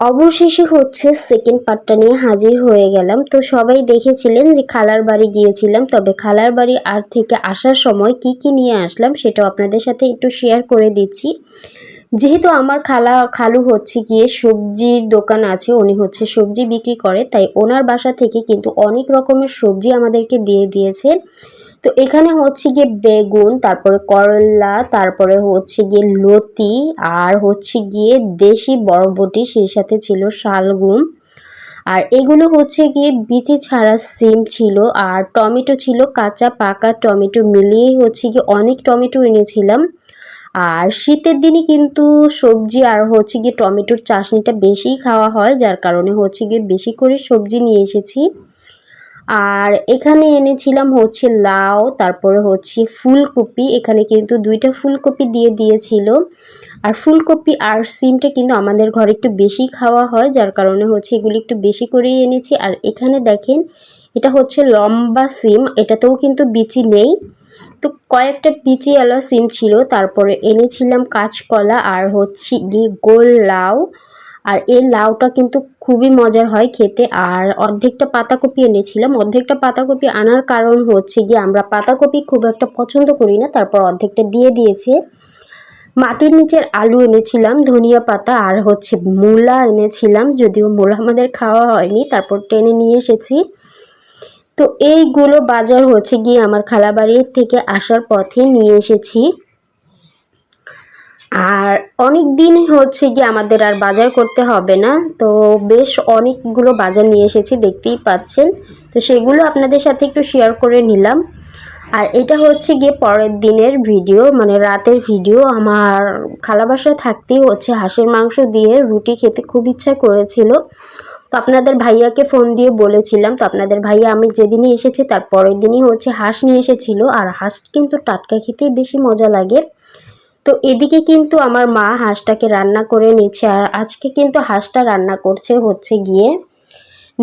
অবশেষে হচ্ছে সেকেন্ড পার্টটা নিয়ে হাজির হয়ে গেলাম। তো সবাই দেখেছিলেন যে খালার বাড়ি গিয়েছিলাম, তবে খালার বাড়ি আর থেকে আসার সময় কি কি নিয়ে আসলাম সেটাও আপনাদের সাথে একটু শেয়ার করে দিচ্ছি। যেহেতু আমার খালা, খালু হচ্ছে গিয়ে সবজির দোকান আছে, উনি হচ্ছে সবজি বিক্রি করে, তাই ওনার বাসা থেকে কিন্তু অনেক রকমের সবজি আমাদেরকে দিয়ে দিয়েছে। তো এখানে হচ্ছে গিয়ে বেগুন, তারপরে করলা, তারপরে হচ্ছে গিয়ে লতি, আর হচ্ছে গিয়ে দেশি বরবটি, সেই সাথে ছিল শালগুম। আর এগুলো হচ্ছে গিয়ে বিচি ছাড়া সিম ছিল, আর টমেটো ছিল কাঁচা পাকা টমেটো, মিলিয়েই হচ্ছে গিয়ে অনেক টমেটো এনেছিলাম। আর শীতের দিনে কিন্তু সবজি আর হচ্ছে গিয়ে টমেটোর চাশনিটা বেশি খাওয়া হয়, যার কারণে হচ্ছে গিয়ে বেশি করে সবজি নিয়ে এসেছি। আর এখানে এনেছিলাম হচ্ছে লাউ, তারপরে হচ্ছে ফুলকপি। এখানে কিন্তু দুইটা ফুলকপি দিয়ে দিয়েছিল। আর ফুলকপি আর সিমটা কিন্তু আমাদের ঘরে একটু বেশি খাওয়া হয়, যার কারণে হচ্ছে এগুলি একটু বেশি করেই এনেছি। আর এখানে দেখেন, এটা হচ্ছে লম্বা সিম, এটাতেও কিন্তু বিচি নেই। তো কয়েকটা বিচিওয়ালা সিম ছিল, তারপরে এনেছিলাম কাঁচকলা আর হচ্ছে গোল লাউ। আর এই লাউটা কিন্তু খুবই মজার হয় খেতে। আর অর্ধেকটা পাতাকপি এনেছিলাম। অর্ধেকটা পাতাকপি আনার কারণ হচ্ছে গিয়ে আমরা পাতাকপি খুব একটা পছন্দ করি না, তারপর অর্ধেকটা দিয়ে দিয়েছে। মাটির নিচের আলু এনেছিলাম, ধনিয়া পাতা, আর হচ্ছে মূলা এনেছিলাম, যদিও মূলা আমাদের খাওয়া হয়নি, তারপর টেনে নিয়ে এসেছি। তো এইগুলো বাজার হচ্ছে গিয়ে আমার খালাবাড়ির থেকে আসার পথে নিয়ে এসেছি। আর অনেক দিন হচ্ছে গিয়ে আমাদের আর বাজার করতে হবে না। তো বেশ অনেকগুলো বাজার নিয়ে এসেছি, দেখতেই পাচ্ছেন। তো সেগুলো আপনাদের সাথে একটু শেয়ার করে নিলাম। আর এটা হচ্ছে গিয়ে পরের দিনের ভিডিও মানে রাতের ভিডিও আমার খালা বাসায় থাকতেই হচ্ছে হাঁসের মাংস দিয়ে রুটি খেতে খুব ইচ্ছা করেছিল। তো আপনাদের ভাইয়াকে ফোন দিয়ে বলেছিলাম, তো আপনাদের ভাইয়া আমি যেদিনই এসেছি তার পরের দিনই হচ্ছে হাঁস নিয়ে এসেছিল। আর হাঁস কিন্তু টাটকা খেতেই বেশি মজা লাগে। তো এদিকে কিন্তু আমার মা হাঁসটাকে রান্না করে নিচ্ছে আর আজকে কিন্তু হাঁসটা রান্না করছে হচ্ছে গিয়ে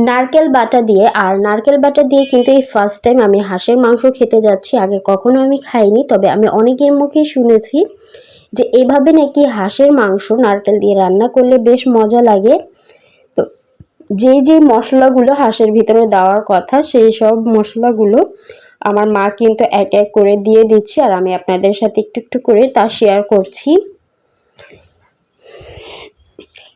নারকেল বাটা দিয়ে। আর নারকেল বাটা দিয়ে কিন্তু এই ফার্স্ট টাইম আমি হাঁসের মাংস খেতে যাচ্ছি। আগে কখনো আমি খাইনি, তবে আমি অনেকের মুখে শুনেছি যে এভাবে নাকি হাঁসের মাংস নারকেল দিয়ে রান্না করলে বেশ মজা লাগে। তো যে যেই মশলাগুলো হাঁসের ভিতরে দেওয়ার কথা, সেই সব মশলাগুলো আমার মা কিন্তু এক এক করে দিয়ে দিচ্ছে আর আমি আপনাদের সাথে একটু একটু করে তা শেয়ার করছি।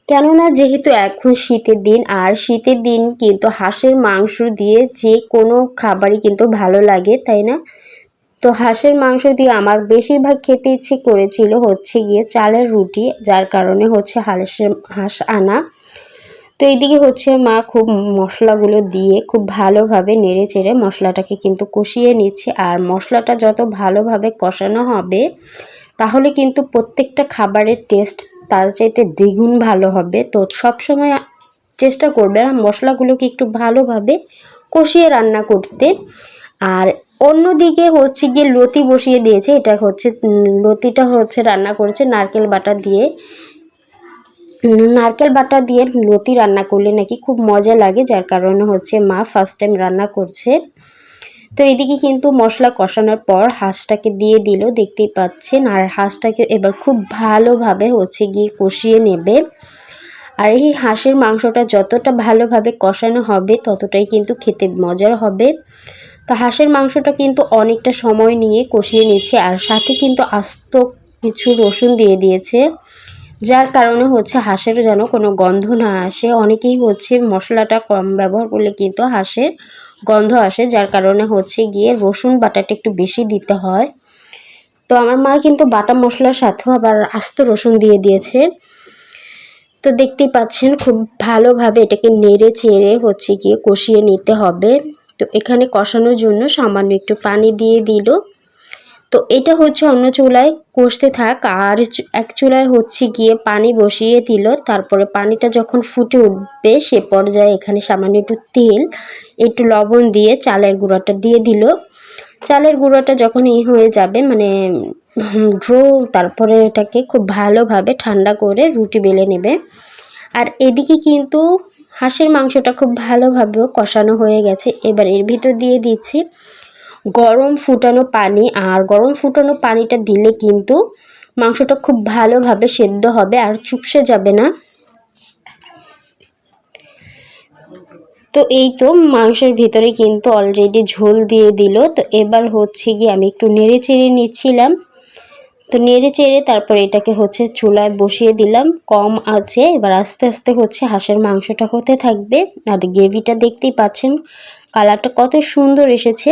কেননা যেহেতু এখন শীতের দিন, আর শীতের দিন কিন্তু হাঁসের মাংস দিয়ে যে কোনো খাবারই কিন্তু ভালো লাগে, তাই না? তো হাঁসের মাংস দিয়ে আমার বেশিরভাগ খেতে ইচ্ছে করেছিল হচ্ছে গিয়ে চালের রুটি, যার কারণে হচ্ছে হাঁসের, হাঁস আনা। তো এইদিকে হচ্ছে মা খুব মশলাগুলো দিয়ে খুব ভালোভাবে নেড়ে চেড়ে মশলাটাকে কিন্তু কষিয়ে নিচ্ছে। আর মশলাটা যত ভালোভাবে কষানো হবে, তাহলে কিন্তু প্রত্যেকটা খাবারের টেস্ট তার চাইতে দ্বিগুণ ভালো হবে। তো সব সময় চেষ্টা করবে মশলাগুলোকে একটু ভালোভাবে কষিয়ে রান্না করতে। আর অন্যদিকে হচ্ছে গিয়ে লতি বসিয়ে দিয়েছে, এটা হচ্ছে লতিটা হচ্ছে রান্না করেছে নারকেল বাটা দিয়ে। নারকেল বাটা দিয়ে লতি রান্না করলে নাকি খুব মজা লাগে, যার কারণে হচ্ছে মা ফার্স্ট টাইম রান্না করছে। তো এদিকে কিন্তু মশলা কষানোর পর হাঁসটাকে দিয়ে দিল, দেখতেই পাচ্ছেন। আর হাঁসটাকে এবার খুব ভালোভাবে হচ্ছে গিয়ে কষিয়ে নেবে। আর এই হাঁসের মাংসটা যতটা ভালোভাবে কষানো হবে, ততটাই কিন্তু খেতে মজার হবে। তো হাঁসের মাংসটা কিন্তু অনেকটা সময় নিয়ে কষিয়ে নিচ্ছে, আর সাথে কিন্তু আস্ত কিছু রসুন দিয়ে দিয়েছে। যার কারণে হচ্ছে হাঁসের যেন কোনো গন্ধ না আসে। অনেকেই হচ্ছে মশলাটা কম ব্যবহার করলে কিন্তু হাঁসের গন্ধ আসে, যার কারণে হচ্ছে গিয়ে রসুন বাটাটা একটু বেশি দিতে হয়। তো আমার মা কিন্তু বাটা মশলার সাথেও আবার আস্ত রসুন দিয়ে দিয়েছে। তো দেখতেই পাচ্ছেন খুব ভালোভাবে এটাকে নেড়ে চেড়ে হচ্ছে গিয়ে কষিয়ে নিতে হবে। তো এখানে কষানোর জন্য সামান্য একটু পানি দিয়ে দিল। তো এটা হচ্ছে অন্য চুলায় কষতে থাক, আর এক চুলায় হচ্ছে গিয়ে পানি বসিয়ে দিল। তারপরে পানিটা যখন ফুটে উঠবে, সে পর্যায়ে এখানে সামান্য একটু তেল, একটু লবণ দিয়ে চালের গুঁড়োটা দিয়ে দিল। চালের গুঁড়োটা যখন এই হয়ে যাবে মানে ড্রো, তারপরে এটাকে খুব ভালোভাবে ঠান্ডা করে রুটি বেলে নেবে। আর এদিকে কিন্তু হাঁসের মাংসটা খুব ভালোভাবেও কষানো হয়ে গেছে। এবার এর ভিতর দিয়ে দিচ্ছি গরম ফুটানো পানি, আর গরম ফুটানো পানিটা দিলে কিন্তু মাংসটা খুব ভালোভাবে সেদ্ধ হবে আর চুপসে যাবে না। তো এই তো মাংসের ভিতরে কিন্তু অলরেডি ঝোল দিয়ে দিল। তো এবার হচ্ছে গিয়ে আমি একটু নেড়ে চেড়ে নিচ্ছিলাম। তো নেড়ে চেড়ে তারপর এটাকে হচ্ছে চুলায় বসিয়ে দিলাম। কম আছে, এবার আস্তে আস্তে হচ্ছে হাঁসের মাংসটা হতে থাকবে। আর গ্রেভিটা দেখতেই পাচ্ছেন, কালারটা কত সুন্দর এসেছে।